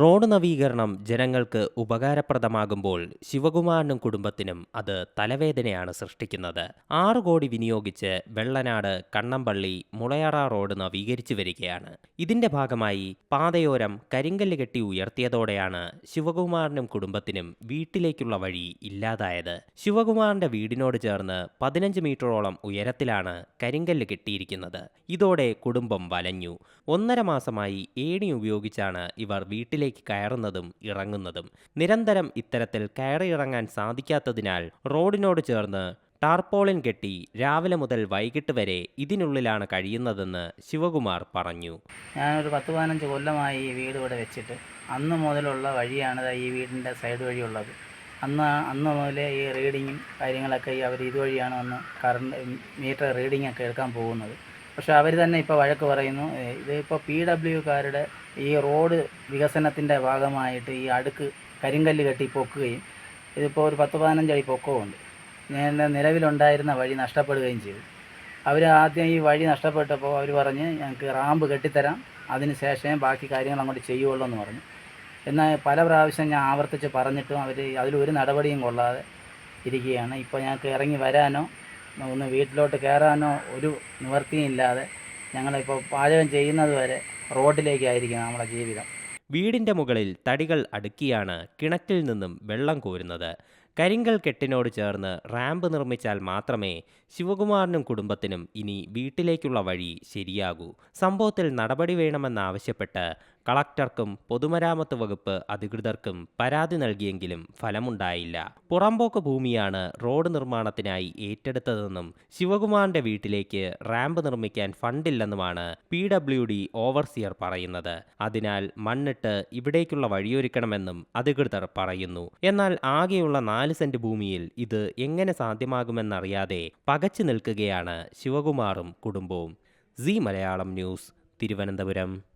Road നവീകരണം ജനങ്ങൾക്ക് ഉപകാരപ്രദമാകുമ്പോൾ ശിവകുമാറിനും കുടുംബത്തിനും അത് തലവേദനയാണ് സൃഷ്ടിക്കുന്നത്. ആറു കോടി വിനിയോഗിച്ച് വെള്ളനാട് കണ്ണമ്പള്ളി മുളയറ റോഡ് നവീകരിച്ചു വരികയാണ്. ഇതിന്റെ ഭാഗമായി പാതയോരം കരിങ്കല്ല് കെട്ടി ഉയർത്തിയതോടെയാണ് ശിവകുമാറിനും കുടുംബത്തിനും വീട്ടിലേക്കുള്ള വഴി ഇല്ലാതായത്. ശിവകുമാറിന്റെ വീടിനോട് ചേർന്ന് പതിനഞ്ച് മീറ്ററോളം ഉയരത്തിലാണ് കരിങ്കല്ല് കെട്ടിയിരിക്കുന്നത്. ഇതോടെ കുടുംബം വലഞ്ഞു. ഒന്നര മാസമായി ഏണി ഉപയോഗിച്ചാണ് ഇവർ വീട്ടിലേക്ക് കയറുന്നതും ഇറങ്ങുന്നതും. നിരന്തരം ഇത്തരത്തിൽ കയറിയിറങ്ങാൻ സാധിക്കാത്തതിനാൽ റോഡിനോട് ചേർന്ന് ടാർപോളിൻ കെട്ടി രാവിലെ മുതൽ വൈകിട്ട് വരെ ഇതിനുള്ളിലാണ് കഴിയുന്നതെന്ന് ശിവകുമാർ പറഞ്ഞു. ഞാനൊരു പത്ത് പതിനഞ്ച് കൊല്ലമായി ഈ വീട് ഇവിടെ വെച്ചിട്ട് അന്ന് മുതലുള്ള വഴിയാണ് ഈ വീടിന്റെ സൈഡ് വഴിയുള്ളത് അന്ന് അന്ന് മുതലേ ഈ റീഡിങ്ങും കാര്യങ്ങളൊക്കെ അവർ ഇതുവഴിയാണ് വന്ന് കറണ്ട് മീറ്റർ റീഡിങ്ങൊക്കെ എടുക്കാൻ പോകുന്നത്. പക്ഷെ അവർ തന്നെ ഇപ്പോൾ വഴക്ക് പറയുന്നു. ഇത് ഇതിപ്പോൾ പി ഡബ്ല്യുക്കാരുടെ ഈ റോഡ് വികസനത്തിന്റെ ഭാഗമായിട്ട് ഈ അടുക്ക് കരിങ്കല്ല് കെട്ടി പൊക്കുകയും ഇതിപ്പോൾ ഒരു പത്ത് പതിനഞ്ചടി അടി പൊക്കമുണ്ട് ഞാൻ നിലവിലുണ്ടായിരുന്ന വഴി നഷ്ടപ്പെടുകയും ചെയ്തു. അവർ ആദ്യം ഈ വഴി നഷ്ടപ്പെട്ടപ്പോൾ അവർ പറഞ്ഞ് ഞങ്ങൾക്ക് റാമ്പ് കെട്ടിത്തരാം അതിന് ശേഷമേ ബാക്കി കാര്യങ്ങൾ അങ്ങോട്ട് ചെയ്യുള്ളൂ എന്ന് പറഞ്ഞു. എന്നാൽ പല പ്രാവശ്യം ഞാൻ ആവർത്തിച്ച് പറഞ്ഞിട്ടും അവർ അതിലൊരു നടപടിയും കൊള്ളാതെ ഇരിക്കുകയാണ്. ഇപ്പോൾ ഞങ്ങൾക്ക് ഇറങ്ങി വരാനോ ഒന്ന് വീട്ടിലോട്ട് കയറാനോ ഒരു നിവർത്തിയും ഇല്ലാതെ ഞങ്ങളിപ്പോൾ പാചകം ചെയ്യുന്നത് വരെ റോഡിലേക്കായിരിക്കും നമ്മുടെ ജീവിതം. വീടിന്റെ മുകളിൽ തടികൾ അടുക്കിയാണ് കിണറ്റിൽ നിന്നും വെള്ളം കോരുന്നത്. കരിങ്കൽ കെട്ടിനോട് ചേർന്ന് റാമ്പ് നിർമ്മിച്ചാൽ മാത്രമേ ശിവകുമാറിനും കുടുംബത്തിനും ഇനി വീട്ടിലേക്കുള്ള വഴി ശരിയാകൂ. സംഭവത്തിൽ നടപടി വേണമെന്നാവശ്യപ്പെട്ട് കളക്ടർക്കും പൊതുമരാമത്ത് വകുപ്പ് അധികൃതർക്കും പരാതി നൽകിയെങ്കിലും ഫലമുണ്ടായില്ല. പുറമ്പോക്ക് ഭൂമിയാണ് റോഡ് നിർമ്മാണത്തിനായി ഏറ്റെടുത്തതെന്നും ശിവകുമാറിന്റെ വീട്ടിലേക്ക് റാമ്പ് നിർമ്മിക്കാൻ ഫണ്ടില്ലെന്നുമാണ് പി ഡബ്ല്യു ഡി ഓവർസിയർ പറയുന്നത്. അതിനാൽ മണ്ണിട്ട് ഇവിടേക്കുള്ള വഴിയൊരുക്കണമെന്നും അധികൃതർ പറയുന്നു. എന്നാൽ ആകെയുള്ള നാല് സെന്റ് ഭൂമിയിൽ ഇത് എങ്ങനെ സാധ്യമാകുമെന്നറിയാതെ പകച്ചു നിൽക്കുകയാണ് ശിവകുമാറും കുടുംബവും. C Malayalam news Thiruvananthapuram.